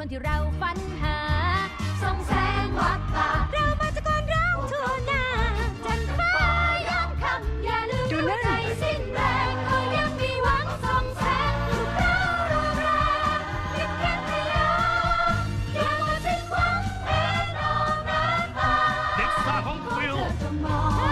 คนที่เราฝันหา ส่องแสงวับตาเรามาจากอนร้างทั่วหน้าจันฟ้ายัมคำอย่าลืมหัวใจสิ้นแรงก็ยังมีหวังส่องแสงลูกเรารุนแรงคิดเพียงพยายามอย่าหมดสิ้นหวังเอ็นโอนานตาเด็กซ่าของวิวอจงมอง